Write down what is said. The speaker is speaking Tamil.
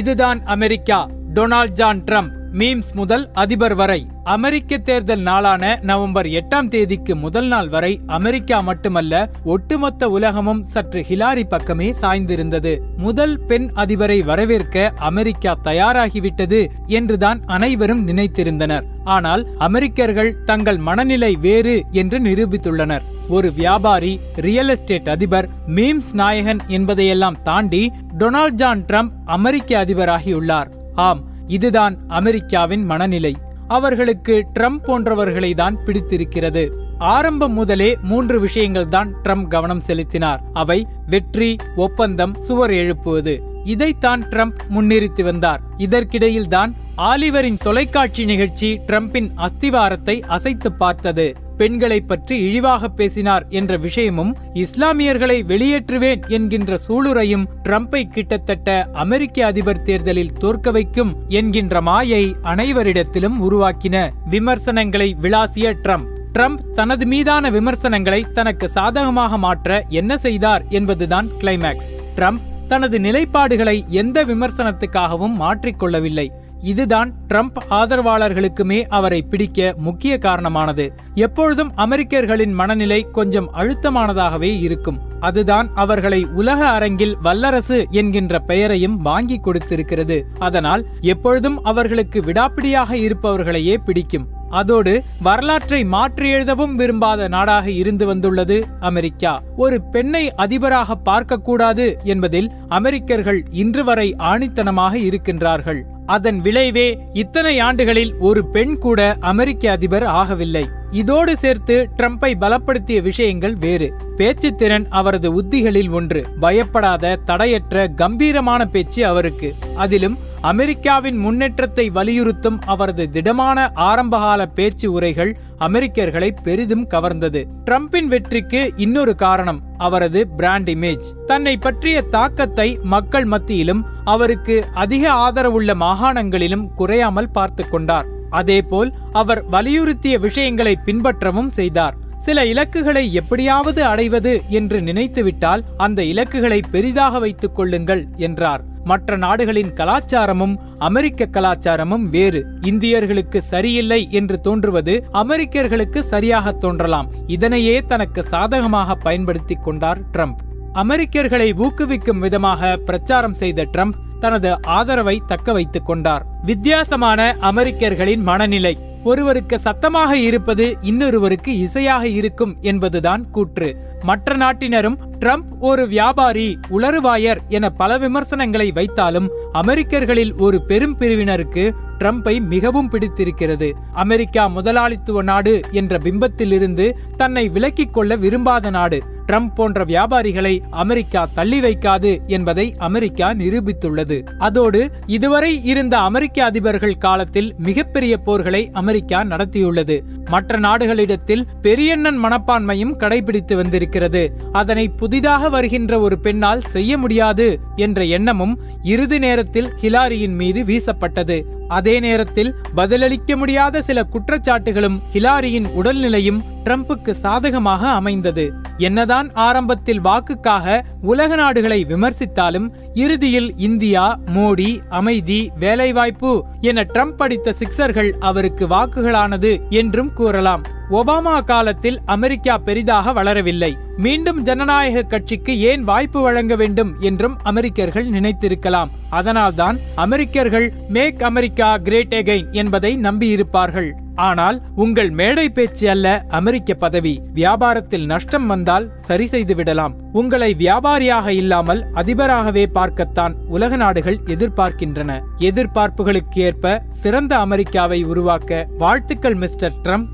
இதுதான் America. Donald John Trump memes முதல் அதிபர் வரை. அமெரிக்க தேர்தல் நாளான நவம்பர் எட்டாம் தேதிக்கு முதல் நாள் வரை அமெரிக்கா மட்டுமல்ல ஒட்டுமொத்த உலகமும் சற்று ஹிலாரி பக்கமே சாய்ந்திருந்தது. முதல் பெண் அதிபரை வரவேற்க அமெரிக்கா தயாராகிவிட்டது என்றுதான் அனைவரும் நினைத்திருந்தனர். ஆனால் அமெரிக்கர்கள் தங்கள் மனநிலை வேறு என்று நிரூபித்துள்ளனர். ஒரு வியாபாரி ரியல் எஸ்டேட் அதிபர் மீம்ஸ் நாயகன் என்பதையெல்லாம் தாண்டி டொனால்ட் ஜான் ட்ரம்ப் அமெரிக்க அதிபராகியுள்ளார். ஆம் இதுதான் அமெரிக்காவின் மனநிலை. அவர்களுக்கு ட்ரம்ப் போன்றவர்களை தான் பிடித்திருக்கிறது. ஆரம்பம் முதலே மூன்று விஷயங்கள் தான் ட்ரம்ப் கவனம் செலுத்தினார். அவை வெற்றி ஒப்பந்தம் சுவர் எழுப்புவது. இதைத்தான் ட்ரம்ப் முன்னிறுத்தி வந்தார். இதற்கிடையில்தான் ஆலிவரின் தொலைக்காட்சி நிகழ்ச்சி ட்ரம்பின் அஸ்திவாரத்தை அசைத்து பார்த்தது. பெண்களை பற்றி இழிவாக பேசினார் என்ற விஷயமும் இஸ்லாமியர்களை வெளியேற்றுவேன் என்கின்ற சூளுரையும் ட்ரம்பை கிட்டத்தட்ட அமெரிக்க அதிபர் தேர்தலில் தோற்க வைக்கும் என்கின்ற மாயை அனைவரிடத்திலும் உருவாக்கின விமர்சனங்களை விளாசிய ட்ரம்ப். ட்ரம்ப் தனது மீதான விமர்சனங்களை தனக்கு சாதகமாக மாற்ற என்ன செய்தார் என்பதுதான் கிளைமேக்ஸ் ட்ரம்ப் தனது நிலைப்பாடுகளை எந்த விமர்சனத்துக்காகவும் மாற்றிக்கொள்ளவில்லை. இதுதான் ட்ரம்ப் ஆதரவாளர்களுக்குமே அவரை பிடிக்க முக்கிய காரணமானது. எப்பொழுதும் அமெரிக்கர்களின் மனநிலை கொஞ்சம் அழுத்தமானதாகவே இருக்கும். அதுதான் அவர்களை உலக அரங்கில் வல்லரசு என்கின்ற பெயரையும் வாங்கி கொடுத்திருக்கிறது. அதனால் எப்பொழுதும் அவர்களுக்கு விடாப்பிடியாக இருப்பவர்களையே பிடிக்கும். அதோடு வரலாற்றை மாற்றி எழுதவும் விரும்பாத நாடாக இருந்து வந்துள்ளது அமெரிக்கா. ஒரு பெண்ணை அதிபராக பார்க்கக்கூடாது என்பதில் அமெரிக்கர்கள் இன்று வரை ஆணித்தனமாக இருக்கின்றார்கள். அதன் விளைவே இத்தனை ஆண்டுகளில் ஒரு பெண் கூட அமெரிக்க அதிபர் ஆகவில்லை. இதோடு சேர்த்து ட்ரம்பை பலப்படுத்திய விஷயங்கள் வேறு. பேச்சு திறன் அவரது உத்திகளில் ஒன்று. பயப்படாத தடையற்ற கம்பீரமான பேச்சு அவருக்கு. அதிலும் அமெரிக்காவின் முன்னேற்றத்தை வலியுறுத்தும் அவரது திடமான ஆரம்பகால பேச்சு உரைகள் அமெரிக்கர்களை பெரிதும் கவர்ந்தது. டிரம்பின் வெற்றிக்கு இன்னொரு காரணம் அவரது பிராண்ட் இமேஜ் தன்னை பற்றிய தாக்கத்தை மக்கள் மத்தியிலும் அவருக்கு அதிக ஆதரவுள்ள மாகாணங்களிலும் குறையாமல் பார்த்து கொண்டார். அதேபோல் அவர் வலியுறுத்திய விஷயங்களை பின்பற்றவும் செய்தார். சில இலக்குகளை எப்படியாவது அடைவது என்று நினைத்துவிட்டால் அந்த இலக்குகளை பெரிதாக வைத்துக் கொள்ளுங்கள் என்றார். மற்ற நாடுகளின் கலாச்சாரமும் அமெரிக்க கலாச்சாரமும் வேறு. இந்தியர்களுக்கு சரியில்லை என்று தோன்றுவது அமெரிக்கர்களுக்கு சரியாக தோன்றலாம். இதனையே தனக்கு சாதகமாக பயன்படுத்திக் கொண்டார் ட்ரம்ப். அமெரிக்கர்களை ஊக்குவிக்கும் விதமாக பிரச்சாரம் செய்த ட்ரம்ப் தனது ஆதரவை தக்க வைத்துக் கொண்டார். வித்தியாசமான அமெரிக்கர்களின் மனநிலை. ஒருவருக்கு சத்தமாக இருப்பது இன்னொருவருக்கு இசையாக இருக்கும் என்பதுதான் கூற்று. மற்ற நாட்டினரும் ட்ரம்ப் ஒரு வியாபாரி உளறுவாயர் என பல விமர்சனங்களை வைத்தாலும் அமெரிக்கர்களில் ஒரு பெரும் பிரிவினருக்கு ட்ரம்பை மிகவும் பிடித்திருக்கிறது. அமெரிக்கா முதலாளித்துவ நாடு என்ற பிம்பத்திலிருந்து தன்னை விலக்கிக் கொள்ள விரும்பாத நாடு. ட்ரம்ப் போன்ற வியாபாரிகளை அமெரிக்கா தள்ளி வைக்காது என்பதை அமெரிக்கா நிரூபித்துள்ளது. அதோடு இதுவரை இருந்த அமெரிக்க அதிபர்கள் காலத்தில் மிகப்பெரிய போர்களை அமெரிக்கா நடத்தியுள்ளது. மற்ற நாடுகளிடத்தில் பெரியண்ணன் மனப்பான்மையும் கடைபிடித்து வந்திருக்கிறது. அதனை புதிதாக வருகின்ற ஒரு பெண்ணால் செய்ய முடியாது என்ற எண்ணமும் இறுதி நேரத்தில் ஹிலாரியின் மீது வீசப்பட்டது. அதே நேரத்தில் பதிலளிக்க முடியாத சில குற்றச்சாட்டுகளும் ஹிலாரியின் உடல்நிலையும் ட்ரம்புக்கு சாதகமாக அமைந்தது. என்னதான் ஆரம்பத்தில் வாக்குக்காக உலக நாடுகளை விமர்சித்தாலும் இறுதியில் இந்தியா மோடி அமைதி வேலைவாய்ப்பு என ட்ரம்ப் அடித்த சிக்சர்கள் அவருக்கு வாக்குகளானது என்றும் கூறலாம். ஒபாமா காலத்தில் அமெரிக்கா பெரிதாக வளரவில்லை. மீண்டும் ஜனநாயக கட்சிக்கு ஏன் வாய்ப்பு வழங்க வேண்டும் என்றும் அமெரிக்கர்கள் நினைத்திருக்கலாம். அதனால்தான் அமெரிக்கர்கள் மேக் அமெரிக்கா கிரேட் எகைன் என்பதை நம்பியிருப்பார்கள். ஆனால் உங்கள் மேடை பேச்சு அல்ல அமெரிக்க பதவி. வியாபாரத்தில் நஷ்டம் வந்தால் சரி செய்து விடலாம். உங்களை வியாபாரியாக இல்லாமல் அதிபராகவே பார்க்கத்தான் உலக நாடுகள் எதிர்பார்க்கின்றன. எதிர்பார்ப்புகளுக்கு ஏற்ப சிறந்த அமெரிக்காவை உருவாக்க வாழ்த்துக்கள் மிஸ்டர் ட்ரம்ப்.